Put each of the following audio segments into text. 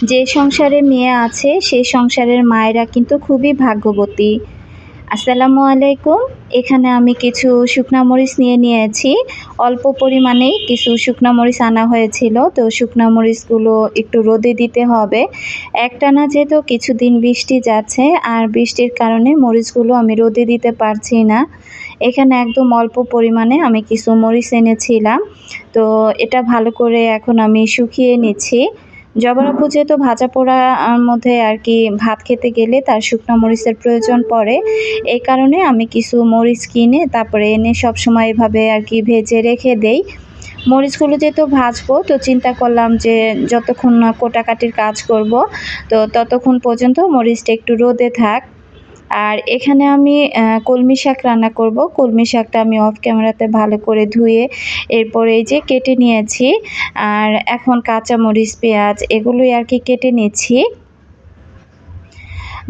যে সংসারে মেয়ে আছে, সেই সংসারের মায়েরা কিন্তু খুবই ভাগ্যবতী। আসসালামু আলাইকুম। এখানে আমি কিছু শুকনা মরিচ নিয়ে নিয়েছি। অল্প পরিমাণেই কিছু শুকনা মরিচ আনা হয়েছিল। তো শুকনা মরিচগুলো একটু রোদে দিতে হবে। একটানা যেহেতু কিছুদিন বৃষ্টি যাচ্ছে, আর বৃষ্টির কারণে মরিচগুলো আমি রোদে দিতে পারছি না। এখানে একদম অল্প পরিমাণে আমি কিছু মরিচ এনেছিলাম। তো এটা ভালো করে এখন আমি শুকিয়ে নিচ্ছি। জবরাপু যেহেতু ভাজা পোড়ার মধ্যে আর কি ভাত খেতে গেলে তার শুকনো মরিচের প্রয়োজন পড়ে। এই কারণে আমি কিছু মরিচ কিনে তারপরে এনে সব সময় এভাবে আর কি ভেজে রেখে দেই। মরিচগুলো যেহেতু ভাজবো, তো চিন্তা করলাম যে যতক্ষণ না কোটাকাটির কাজ করব, তো ততক্ষণ পর্যন্ত মরিচটা একটু রোদে থাক। আর এখানে আমি কলমি শাক রান্না করব। কলমি শাকটা আমি অফ ক্যামেরাতে ভালো করে ধুয়ে এরপরে এই যে কেটে নিয়েছি। আর এখন কাঁচা মরিচ পেঁয়াজ এগুলোই আর কি কেটে নিচ্ছি।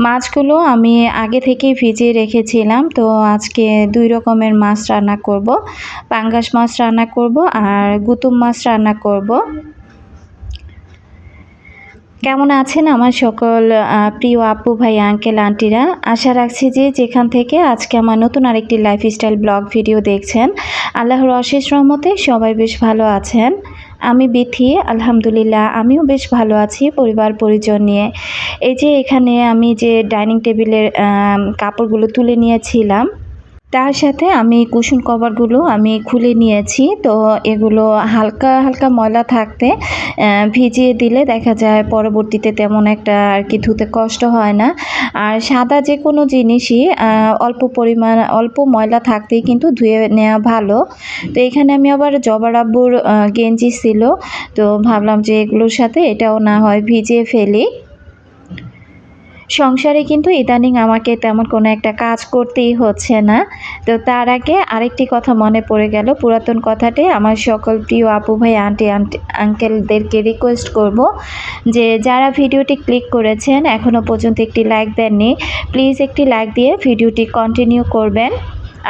মাছগুলো আমি আগে থেকেই ভিজিয়ে রেখেছিলাম, তো আজকে দুই রকমের মাছ রান্না করব। পাঙ্গাস মাছ রান্না করব আর গুতুম মাছ রান্না করব। কেমন আছেন আমার সকল প্রিয় আপু ভাই, আঙ্কেল, আন্টিরা? আশা রাখছি যে যেখান থেকে আজকে আমার নতুন আরেকটি লাইফস্টাইল ব্লগ ভিডিও দেখছেন, আল্লাহর অশেষ রহমতে সবাই বেশ ভালো আছেন। আমি বিথি, আলহামদুলিল্লাহ, আমিও বেশ ভালো আছি পরিবার পরিজন নিয়ে। এই যে এখানে আমি যে ডাইনিং টেবিলের কাপড়গুলো তুলে নিয়েছিলাম তার সাথে আমি কুশন কভারগুলো আমি খুলে নিয়েছি। তো এগুলো হালকা হালকা ময়লা থাকতে ভিজিয়ে দিলে দেখা যায় পরবর্তীতে তেমন একটা আর কি ধুতে কষ্ট হয় না। আর সাদা যে কোনো জিনিসই অল্প পরিমাণ, অল্প ময়লা থাকতেই কিন্তু ধুয়ে নেওয়া ভালো। তো এখানে আমি আবার জবারাব্বুর গেঞ্জি ছিল। তো ভাবলাম যে এগুলোর সাথে এটাও না হয় ভিজিয়ে ফেলি। সংসারে কিন্তু ইদানিং আমাকে তেমন কোনো একটা কাজ করতেই হচ্ছে না। তো তার আগে আরেকটি কথা মনে পড়ে গেল। পুরাতন কথাটি আমার সকল প্রিয় আপু ভাই, আন্টি আন্টি, আঙ্কেলদেরকে রিকোয়েস্ট করব যে যারা ভিডিওটি ক্লিক করেছেন এখনও পর্যন্ত একটি লাইক দেননি প্লিজ একটি লাইক দিয়ে ভিডিওটি কন্টিনিউ করবেন।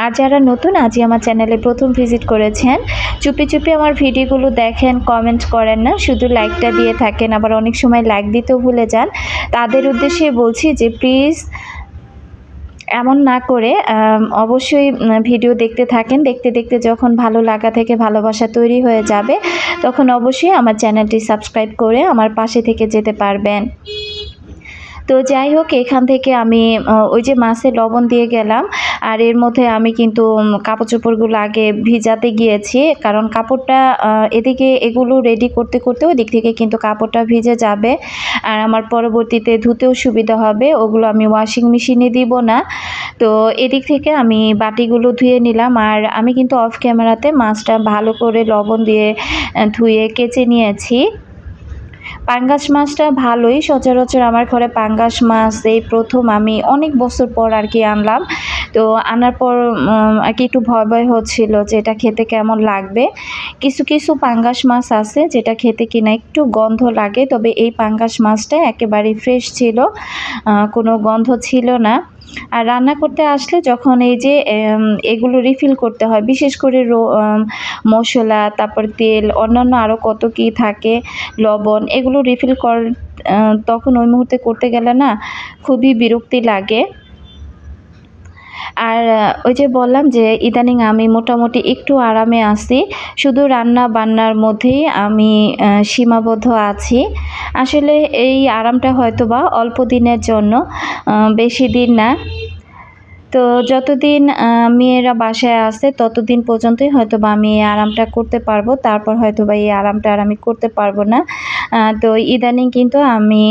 আর যারা নতুন, আজই আমার চ্যানেলে প্রথম ভিজিট করেছেন, চুপি চুপি আমার ভিডিওগুলো দেখেন কমেন্ট করেন না, শুধু লাইকটা দিয়ে থাকেন, আবার অনেক সময় লাইক দিতেও ভুলে যান। তাদের উদ্দেশ্যে বলছি যে প্লিজ এমন না করে অবশ্যই ভিডিও দেখতে থাকেন, দেখতে দেখতে যখন ভালো লাগা থেকে ভালোবাসা তৈরি হয়ে যাবে, তখন অবশ্যই আমার চ্যানেলটি সাবস্ক্রাইব করে আমার পাশে থেকে যেতে পারবেন। তো যাই হোক, এখান থেকে আমি ওই যে মাছে লবণ দিয়ে গেলাম। আর এর মধ্যে আমি কিন্তু কাপড় চোপড়গুলো আগে ভিজাতে গিয়েছি। কারণ কাপড়টা এদিকে এগুলো রেডি করতে করতে ওই দিক থেকে কিন্তু কাপড়টা ভিজে যাবে। আর আমার পরবর্তীতে ধুতেও সুবিধা হবে। ওগুলো আমি ওয়াশিং মেশিনে দিব না। তো এদিক থেকে আমি বাটিগুলো ধুয়ে নিলাম। আর আমি কিন্তু অফ ক্যামেরাতে মাছটা ভালো করে লবণ দিয়ে ধুয়ে কেচে নিয়েছি। পাঙ্গাস মাছটা ভালোই। সচরাচর আমার ঘরে পাঙ্গাস মাছ এই প্রথম আমি অনেক বছর পর আর কি আনলাম। তো আনার পর আর কি একটু ভয় ভয় হচ্ছিল যে এটা খেতে কেমন লাগবে। কিছু কিছু পাঙ্গাস মাছ আছে যেটা খেতে কিনা একটু গন্ধ লাগে, তবে এই পাঙ্গাস মাছটা একেবারেই ফ্রেশ ছিল। কোনো গন্ধ ছিল না। আর রান্না করতে আসলে যখন এই যে এগুলো রিফিল করতে হয়, বিশেষ করে মশলা, তারপর তেল, অন্যান্য আরও কত কি থাকে, লবণ, এগুলো রিফিল কর তখন ওই মুহূর্তে করতে গেলে না খুবই বিরক্তি লাগে। আর ওই যে বললাম যে ইদানিং আমি মোটামুটি একটু আরামে আছি, শুধু রান্না বান্নার মধ্যেই আমি সীমাবদ্ধ আছি। আসলে এই আরামটা হয়তো বা অল্প দিনের জন্য বেশি দিন না। তো যতদিন মেয়েরা বাসায় আসে ততদিন পর্যন্তই হয়তো বা আমি এই আরামটা করতে পারব। তারপর হয়তো বা এই আরামটা আর আমি করতে পারব না। তো ইদানিং কিন্তু আমি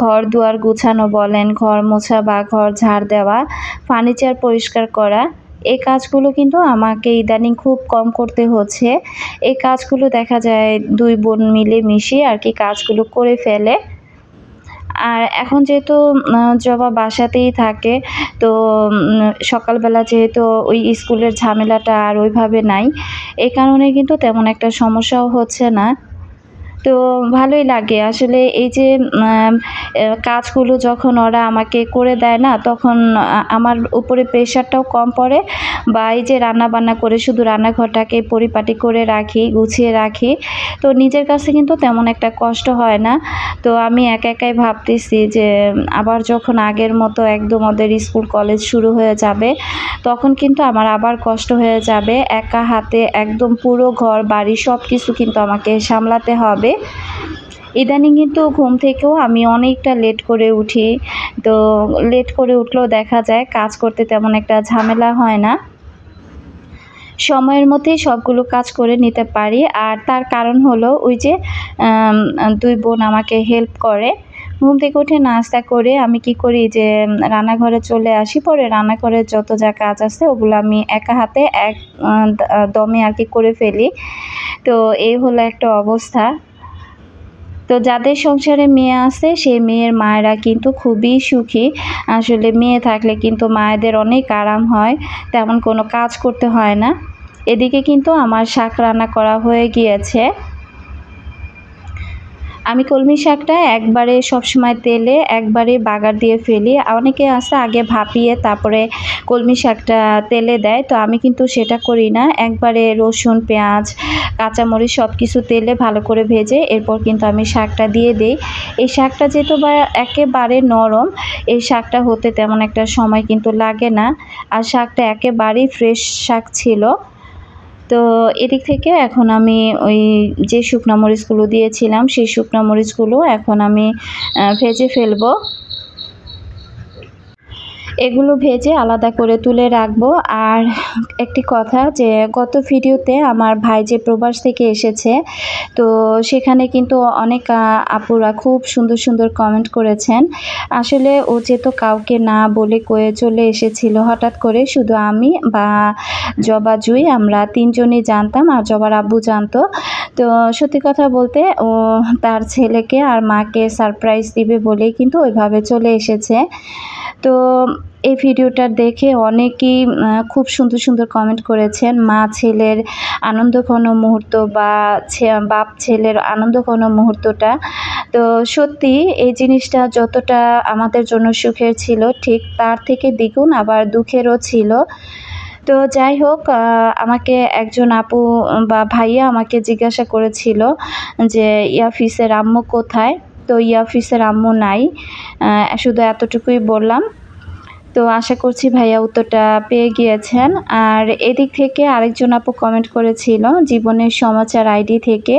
ঘর দুয়ার গুছানো বলেন, ঘর মোছা বা ঘর ঝাড় দেওয়া, ফার্নিচার পরিষ্কার করা, এই কাজগুলো কিন্তু আমাকে ইদানিং খুব কম করতে হচ্ছে। এই কাজগুলো দেখা যায় দুই বোন মিলে মিশিয়ে আর কি কাজগুলো করে ফেলে। আর এখন যেহেতু জবা বাসাতেই থাকে, তো সকালবেলা যেহেতু ওই স্কুলের ঝামেলাটা আর ওইভাবে নাই, এই কারণে কিন্তু তেমন একটা সমস্যাও হচ্ছে না। তো, ভালোই লাগে। আসলে এই যে কাজগুলো যখন ওরা আমাকে করে দেয় না, তখন আমার উপরে প্রেশারটাও কম পড়ে বা এই যে রান্না বান্না করে শুধু রান্নাঘরটাকে পরিপাটি করে রাখি, গুছিয়ে রাখি, তো নিজের কাছে কিন্তু তেমন একটা কষ্ট হয় না। তো আমি একা একাই ভাবতেছি যে, আবার যখন আগের মতো একদম ওদের স্কুল, কলেজ শুরু হয়ে যাবে, তখন কিন্তু আমার আবার কষ্ট হয়ে যাবে। একা হাতে একদম পুরো ঘর, বাড়ি সব কিছু কিন্তু আমাকে সামলাতে হবে। ইদানিং কিন্তু ঘুম থেকেও আমি অনেকটা লেট করে উঠি। তো লেট করে উঠলেও দেখা যায়, কাজ করতে তেমন একটা ঝামেলা হয় না। সময়ের মধ্যে সবগুলো কাজ করে নিতে পারি। আর তার কারণ হলো ওই যে দুই বোন আমাকে হেল্প করে। ঘুম থেকে উঠে নাস্তা করে আমি কি করি যে, রান্নাঘরে চলে আসি। পরে রান্নাঘরে যত যা কাজ আছে ওগুলো আমি একা হাতে এক দমে আর কি করে ফেলি। তো এই হলো একটা অবস্থা। তো যাদের সংসারে মেয়ে আছে, সেই মেয়ের মায়েরা কিন্তু খুবই সুখী। আসলে মেয়ে থাকলে কিন্তু মায়েদের অনেক আরাম হয়, তেমন কোনো কাজ করতে হয় না। এদিকে কিন্তু আমার শাক রান্না করা হয়ে গিয়েছে। আমি কলমি শাকটা একবারে সবসময় তেলে, একবারে বাগার দিয়ে ফেলি। অনেকে আছে আগে ভাপিয়ে তারপরে কলমি শাকটা তেলে দেয়, তো আমি কিন্তু সেটা করি না। একবারে রসুন, পেঁয়াজ, কাঁচামরিচ সব কিছু তেলে ভালো করে ভেজে এরপর কিন্তু আমি শাকটা দিয়ে দিই। এই শাকটা যেহেতু বা একেবারে নরম, এই শাকটা হতে তেমন একটা সময় কিন্তু লাগে না। আর শাকটা একেবারেই ফ্রেশ শাক ছিল। তো এদিক থেকে এখন আমি ওই যে শুকনো মরিচগুলো দিয়েছিলাম, সেই শুকনো মরিচগুলো এখন আমি ভেজে ফেলব। এগুলো ভেজে আলাদা করে তুলে রাখব। আর একটি কথা যে, গত ভিডিওতে আমার ভাই যে প্রবাস থেকে এসেছে, তো সেখানে কিন্তু অনেক আপুরা খুব সুন্দর সুন্দর কমেন্ট করেছেন। আসলে ও যে তো কাউকে না বলে কয়ে চলে এসেছিল, হঠাৎ করে শুধু আমি বা জবা জুই, আমরা তিনজনই জানতাম আর জবার আব্বু জানতো। তো সত্যি কথা বলতে ও তার ছেলেকে আর মাকে সারপ্রাইজ দিবে বলেই কিন্তু ওইভাবে চলে এসেছে। তো এই ভিডিওটা দেখে অনেকেই খুব সুন্দর সুন্দর কমেন্ট করেছেন, মা ছেলের আনন্দঘন মুহূর্ত বা বাপ ছেলের আনন্দঘন মুহূর্তটা। তো সত্যি এই জিনিসটা যতটা আমাদের জন্য সুখের ছিল, ঠিক তার থেকে দ্বিগুণ আবার দুঃখেরও ছিল। তো যাই হোক আমাকে একজন আপু বা ভাইয়া আমাকে জিজ্ঞাসা করেছিল যে ইয়াফিসের আম্মু কোথায়? তো ইয়াফিসের আম্মু নাই শুধু এতটুকুই বললাম। তো আশা করছি ভাইয়া উত্তরটা পেয়ে গিয়েছেন। আর এদিক থেকে আরেকজন আপু কমেন্ট করেছিল জীবনের সমাচার আইডি থেকে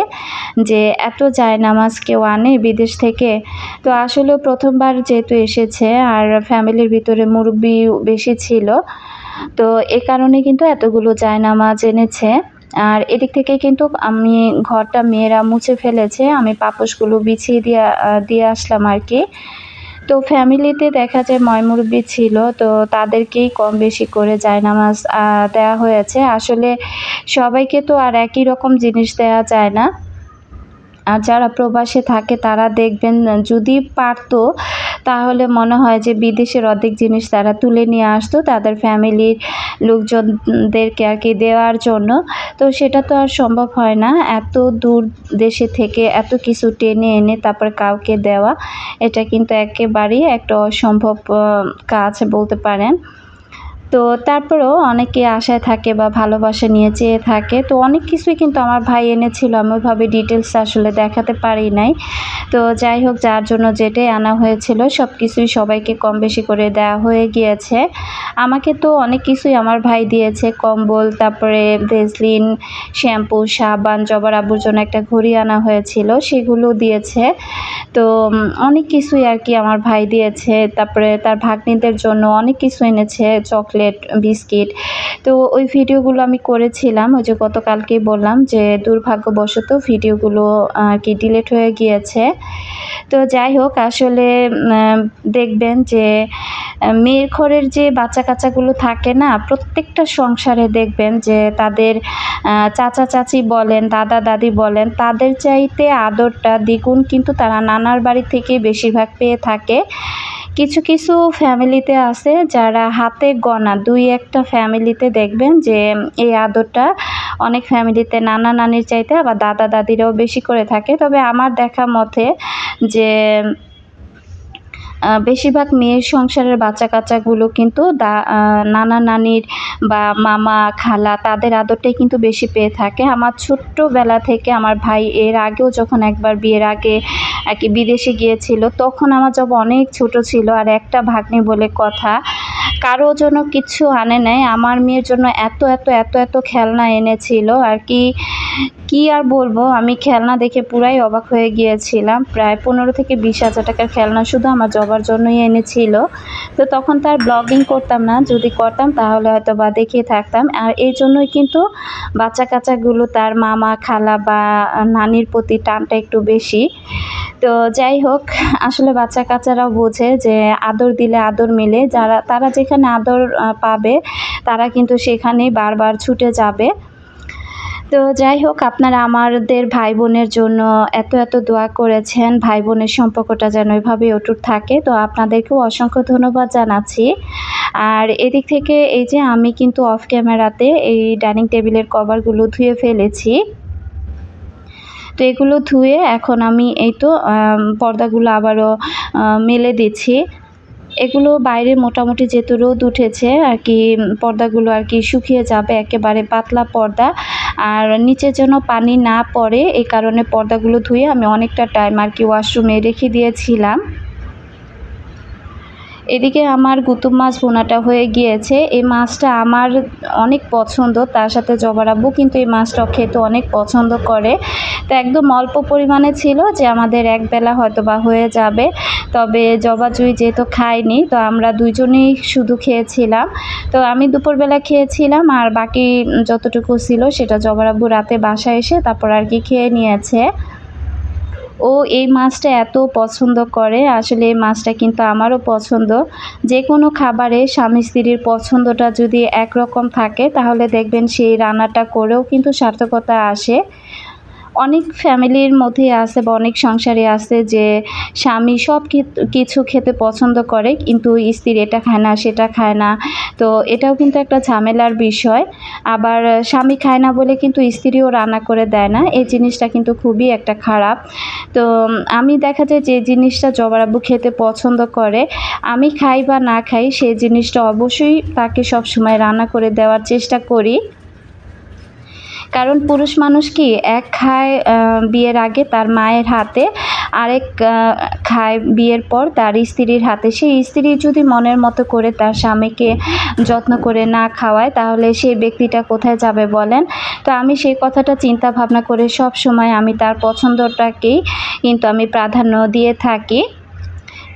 যে এত যায় নামাজ কেউ আনে বিদেশ থেকে। তো আসলে প্রথমবার যেহেতু এসেছে আর ফ্যামিলির ভিতরে মুরব্বি বেশি ছিল, তো এ কারণে কিন্তু এতগুলো জায়নামাজ এনেছে। আর এদিক থেকে কিন্তু আমি ঘরটা মেয়েরা মুছে ফেলেছে, আমি পাপোশগুলো বিছিয়ে দিয়ে দিয়ে আসলাম আর কি। তো ফ্যামিলিতে দেখা যায় ময়মুরব্বি ছিল, তো তাদেরকেই কম বেশি করে জায়নামাজ নামাজ দেওয়া হয়েছে। আসলে সবাইকে তো আর একই রকম জিনিস দেওয়া যায় না। যারা প্রবাসে থাকে তারা দেখবেন, যদি পারতো, তাহলে মনে হয় যে বিদেশের অর্ধেক জিনিস তারা তুলে নিয়ে আসতো তাদের ফ্যামিলির লোকজনদেরকে আর কি দেওয়ার জন্য। তো সেটা তো আর সম্ভব হয় না। এত দূর দেশে থেকে এত কিছু টেনে এনে তারপর কাউকে দেওয়া, এটা কিন্তু একেবারেই একটা অসম্ভব কাজ বলতে পারেন। তো তারপরেও অনেকে আশায় থাকে বা ভালোবাসা নিয়ে চেয়ে থাকে। তো অনেক কিছুই কিন্তু আমার ভাই এনেছিল, আমি ওইভাবে ডিটেলস আসলে দেখাতে পারি নাই। তো যাই হোক, যার জন্য যেটাই আনা হয়েছিল সব কিছুই সবাইকে কম বেশি করে দেওয়া হয়ে গিয়েছে। আমাকে তো অনেক কিছুই আমার ভাই দিয়েছে, কম্বল, তারপরে ভেসলিন শ্যাম্পু, সাবান, জবার আব্বুর জন্য একটা ঘড়ি আনা হয়েছিল সেগুলো দিয়েছে। তো অনেক কিছুই আর কি আমার ভাই দিয়েছে, তারপরে তার ভাগ্নিদের জন্য অনেক কিছু এনেছে, চকলেট বিস্কিট তো ওই ভিডিওগুলো আমি করেছিলাম, ওই যে গতকালকেই বললাম যে দুর্ভাগ্যবশত ভিডিওগুলো আর কি ডিলেট হয়ে গিয়েছে। তো যাই হোক, আসলে দেখবেন যে মেয়ের ঘরের যে বাচ্চা কাচ্চাগুলো থাকে না, প্রত্যেকটা সংসারে দেখবেন যে তাদের চাচা চাচি বলেন দাদা দাদি বলেন, তাদের চাইতে আদরটা দ্বিগুণ কিন্তু তারা নানার বাড়ি থেকে বেশিরভাগ পেয়ে থাকে। কিছু কিছু ফ্যামিলিতে আছে যারা হাতে গনা দুই একটা ফ্যামিলিতে দেখবেন যে এই আদরটা অনেক ফ্যামিলিতে নানা নানির চাইতে আবার দাদা দাদিরাও বেশি করে থাকে। তবে আমার দেখা মতে যে বেশিরভাগ মেয়ের সংসারের বাচ্চা কাচ্চাগুলো কিন্তু দা নানা নানির বা মামা, খালা তাদের আদরটাই কিন্তু বেশি পেয়ে থাকে। আমার ছোট্টবেলা থেকে আমার ভাই এর আগেও যখন একবার বিয়ের আগে আর কি বিদেশে গিয়েছিল, তখন আমার জব অনেক ছোট ছিল আর একটা ভাগ্নি বলে কথা কারও জন্য কিছু আনে নাই। আমার মেয়ের জন্য এত এত এত এত খেলনা এনেছিল আর কি কি আর বলব? আমি খেলনা দেখে পুরাই অবাক হয়ে গিয়েছিলাম। প্রায় পনেরো থেকে বিশ হাজার টাকার খেলনা শুধু আমার জবার জন্যই এনেছিল। তো তখন তার ব্লগিং করতাম না। যদি করতাম তাহলে হয়তো বা দেখিয়ে থাকতাম। আর এই জন্যই কিন্তু বাচ্চা কাচ্চাগুলো তার মামা, খালা বা নানির প্রতি টানটা একটু বেশি। তো যাই হোক, আসলে বাচ্চা কাচ্চারাও বোঝে যে আদর দিলে আদর মেলে। যারা, তারা যেখানে আদর পাবে, তারা কিন্তু সেখানেই বারবার ছুটে যাবে। তো যাই হোক, আপনারা আমাদের ভাই বোনের জন্য এত এত দোয়া করেছেন। ভাই বোনের সম্পর্কটা যেন এভাবেই অটুট থাকে। তো আপনাদেরকেও অসংখ্য ধন্যবাদ জানাচ্ছি। আর এদিক থেকে এই যে আমি কিন্তু অফ ক্যামেরাতে এই ডাইনিং টেবিলের কভারগুলো ধুয়ে ফেলেছি। তো এগুলো ধুয়ে এখন আমি এই তো পর্দাগুলো আবারও মেলে দিচ্ছি। এগুলো বাইরে মোটামুটি যেহেতু রোদ উঠেছে, আর কি পর্দাগুলো আর কি শুকিয়ে যাবে, একেবারে পাতলা পর্দা। আর নিচে যেন পানি না পড়ে এই কারণে পর্দাগুলো ধুয়ে আমি অনেকটা টাইম আর কি ওয়াশরুমে রেখে দিয়েছিলাম। এদিকে আমার গুতুম মাছ ভোনাটা হয়ে গিয়েছে। এই মাছটা আমার অনেক পছন্দ, তার সাথে জবারাব্বু কিন্তু এই মাছটাও খেতে অনেক পছন্দ করে। তো একদম অল্প পরিমাণে ছিল যে আমাদের একবেলা হয়তো বা হয়ে যাবে। তবে জবা জুই যেহেতু খাইনি, তো আমরা দুইজনেই শুধু খেয়েছিলাম। তো আমি দুপুরবেলা খেয়েছিলাম আর বাকি যতটুকু ছিল সেটা জবারাব্বু রাতে বাসায় এসে তারপর আর কি খেয়ে নিয়েছে। ও এই মাছটা এত পছন্দ করে, আসলে এই মাছটা কিন্তু আমারও পছন্দ। যে কোনো খাবারে স্বামী স্ত্রীর পছন্দটা যদি একরকম থাকে, তাহলে দেখবেন সেই রান্নাটা করেও কিন্তু সার্থকতা আসে। অনেক ফ্যামিলির মধ্যে আছে বা অনেক সংসারে আছে যে স্বামী সব কিছু খেতে পছন্দ করে, কিন্তু স্ত্রী এটা খায় না, সেটা খায় না। তো এটাও কিন্তু একটা ঝামেলার বিষয়। আবার স্বামী খায় না বলে কিন্তু স্ত্রীও রান্না করে দেয় না। এই জিনিসটা কিন্তু খুবই একটা খারাপ। তো আমি দেখা যায় যে জিনিসটা জবরাব্বু খেতে পছন্দ করে, আমি খাই বা না খাই, সেই জিনিসটা অবশ্যই তাকে সব সময় রান্না করে দেওয়ার চেষ্টা করি। কারণ পুরুষ মানুষ কি, এক খায় বিয়ের আগে তার মায়ের হাতে, আরেক খায় বিয়ের পর তার স্ত্রীর হাতে। সেই স্ত্রী যদি মনের মতো করে তার স্বামীকে যত্ন করে না খাওয়ায়, তাহলে সেই ব্যক্তিটা কোথায় যাবে বলেন? তো আমি সেই কথাটা চিন্তা ভাবনা করে সব সময় আমি তার পছন্দটাকেই কিন্তু আমি প্রাধান্য দিয়ে থাকি।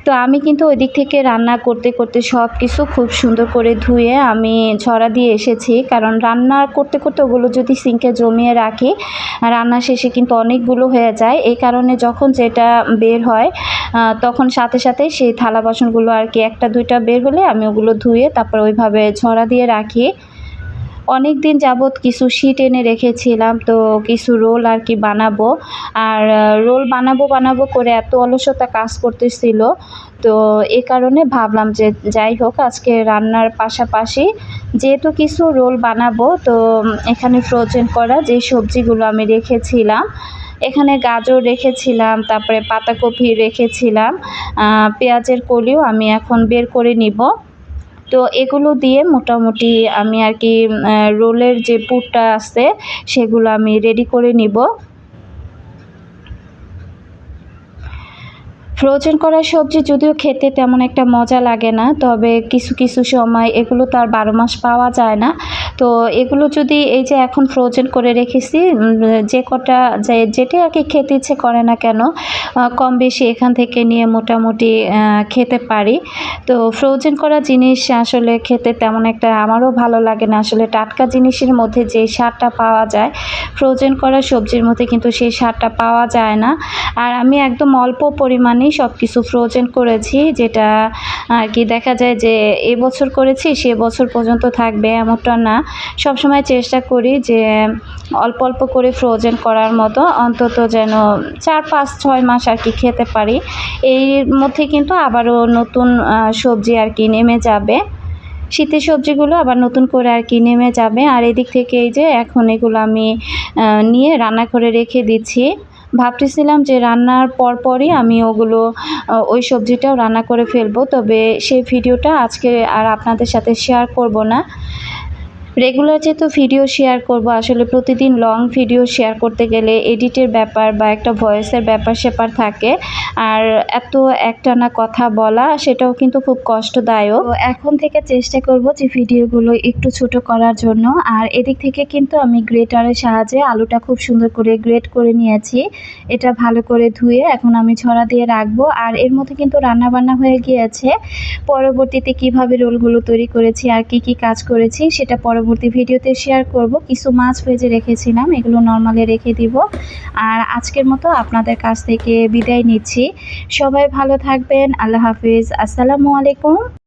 তো আমি কিন্তু ওই দিক থেকে রান্না করতে করতে সব কিছু খুব সুন্দর করে ধুয়ে আমি ছড়া দিয়ে এসেছি। কারণ রান্না করতে করতে ওগুলো যদি সিঙ্কে জমিয়ে রাখি, রান্না শেষে কিন্তু অনেকগুলো হয়ে যায়। এই কারণে যখন যেটা বের হয় তখন সাথে সাথে সেই থালা বাসনগুলো আর কি একটা, দুইটা বের হলে আমি ওগুলো ধুয়ে তারপর ওইভাবে ছড়া দিয়ে রাখি। অনেক দিন যাবৎ কিছু শিট এনে রেখেছিলাম, তো কিছু রোল আর কি বানাবো। আর রোল বানাবো বানাবো করে এত অলসতা কাজ করতেছিল, তো এ কারণে ভাবলাম যে যাই হোক, আজকে রান্নার পাশাপাশি যেহেতু কিছু রোল বানাবো, তো এখানে ফ্রোজেন করা যে সবজিগুলো আমি রেখেছিলাম, এখানে গাজর রেখেছিলাম, তারপরে পাতাকপি রেখেছিলাম পেঁয়াজের কলিও আমি এখন বের করে নিব। তো এগুলো দিয়ে মোটামুটি আমি আর কি রোলের যে পুরটা আছে, সেগুলো আমি রেডি করে নিব। ফ্রোজেন করা সবজি যদিও খেতে তেমন একটা মজা লাগে না, তবে কিছু কিছু সময় এগুলো তো আর বারো মাস পাওয়া যায় না। তো এগুলো যদি এই যে এখন ফ্রোজেন করে রেখেছি যে কটা যে, যেটা আর কি খেতে ইচ্ছে করে না কেন কম বেশি এখান থেকে নিয়ে মোটামুটি খেতে পারি। তো ফ্রোজেন করা জিনিস আসলে খেতে তেমন একটা আমারও ভালো লাগে না। আসলে টাটকা জিনিসের মধ্যে যে সারটা পাওয়া যায়, ফ্রোজেন করা সবজির মধ্যে কিন্তু সেই সারটা পাওয়া যায় না। আর আমি একদম অল্প পরিমাণে সব কিছু ফ্রোজেন করেছি, যেটা আর কি দেখা যায় যে এবছর করেছি, সে বছর পর্যন্ত থাকবে এমনটা না। সব সময় চেষ্টা করি যে অল্প অল্প করে ফ্রোজেন করার মতো, অন্তত যেন চার পাঁচ ছয় মাস আর কি খেতে পারি। এর মধ্যে কিন্তু আবারও নতুন সবজি আর কি নেমে যাবে। শীতের সবজিগুলো আবার নতুন করে আর কি নেমে যাবে। আর এদিক থেকে এই যে এখন এগুলো আমি নিয়ে রান্না করে রেখে দিচ্ছি। ভাবতেছিলাম যে রান্নার পরপরই আমি ওগুলো ওই সবজিটাও রান্না করে ফেলব। তবে সেই ভিডিওটা আজকে আর আপনাদের সাথে শেয়ার করব না। রেগুলার যেহেতু ভিডিও শেয়ার করব, আসলে প্রতিদিন লং ভিডিও শেয়ার করতে গেলে এডিটের ব্যাপার বা একটা ভয়েসের ব্যাপার সেপার থাকে। আর এত একটানা কথা বলা, সেটাও কিন্তু খুব কষ্টদায়ক। এখন থেকে চেষ্টা করব যে ভিডিওগুলো একটু ছোট করার জন্য। আর এদিক থেকে কিন্তু আমি গ্রেটারের সাহায্যে আলুটা খুব সুন্দর করে গ্রেট করে নিয়েছি। এটা ভালো করে ধুয়ে এখন আমি ছড়া দিয়ে রাখব। আর এর মধ্যে কিন্তু রান্না বান্না হয়ে গিয়েছে। পরবর্তীতে কীভাবে রোলগুলো তৈরি করেছি আর কি কি কাজ করেছি, সেটা পরবর্তী ভিডিওতে শেয়ার করব। কিছু মাছ ভেজে রেখেছিলাম, এগুলো নর্মালে রেখে দিব। আর আজকের মতো আপনাদের কাছ থেকে বিদায় নিচ্ছি। সবাই ভালো থাকবেন, আল্লাহ হাফিজ। আসসালামু আলাইকুম।